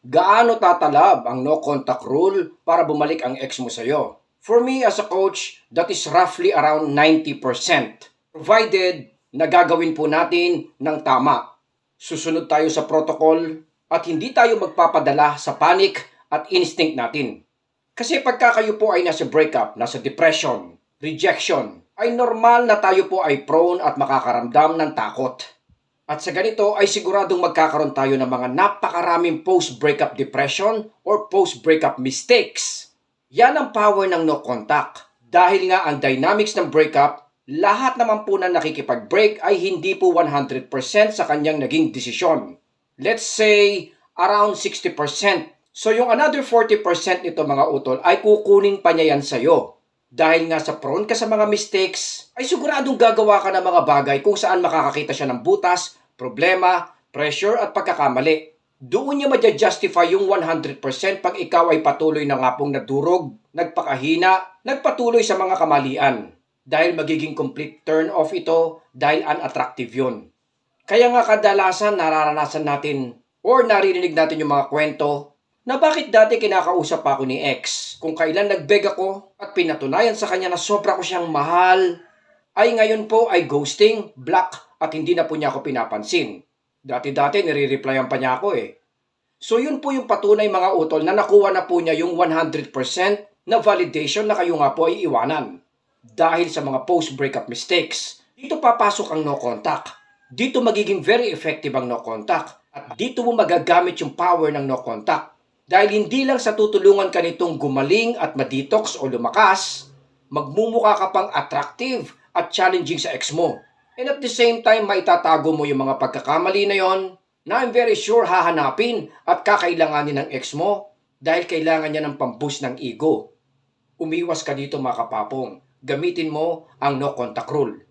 gaano tatalab ang no contact rule para bumalik ang ex mo sa'yo? For me as a coach, that is roughly around 90%. Provided na gagawin po natin ng tama. Susunod tayo sa protocol at hindi tayo magpapadala sa panic at instinct natin. Kasi pagka kayo po ay nasa breakup, nasa depression, rejection, ay normal na tayo po ay prone at makakaramdam ng takot. At sa ganito ay siguradong magkakaroon tayo ng mga napakaraming post-breakup depression or post-breakup mistakes. Yan ang power ng no contact. Dahil nga ang dynamics ng breakup, lahat naman po na nakikipag-break ay hindi po 100% sa kanyang naging desisyon. Let's say around 60%. So yung another 40% nito mga utol ay kukunin pa niya yan sa'yo. Dahil nga sa prone ka sa mga mistakes, ay siguradong gagawa ka ng mga bagay kung saan makakakita siya ng butas, problema, pressure at pagkakamali. Doon niya madya-justify yung 100% pag ikaw ay patuloy na nga pong nadurog, nagpakahina, nagpatuloy sa mga kamalian. Dahil magiging complete turn off ito dahil unattractive yun. Kaya nga kadalasan nararanasan natin or naririnig natin yung mga kwento na bakit dati kinakausap ako ni ex kung kailan nagbeg ako at pinatunayan sa kanya na sobra ko siyang mahal ay ngayon po ay ghosting, block at hindi na po niya ako pinapansin. Dati-dati nire-replyan pa niya ako eh. So yun po yung patunay mga utol na nakuha na po niya yung 100% na validation na kayo nga po ay iwanan. Dahil sa mga post-breakup mistakes, dito papasok ang no contact. Dito magiging very effective ang no contact. At dito mo magagamit yung power ng no contact. Dahil hindi lang sa tutulungan ka nitong gumaling at ma-detox o lumakas, magmumukha ka pang attractive at challenging sa ex mo. And at the same time, maitatago mo yung mga pagkakamali na yon na I'm very sure hahanapin at kakailanganin ng ex mo dahil kailangan niya ng pamboost ng ego. Umiwas ka dito mga kapapong. Gamitin mo ang no contact rule.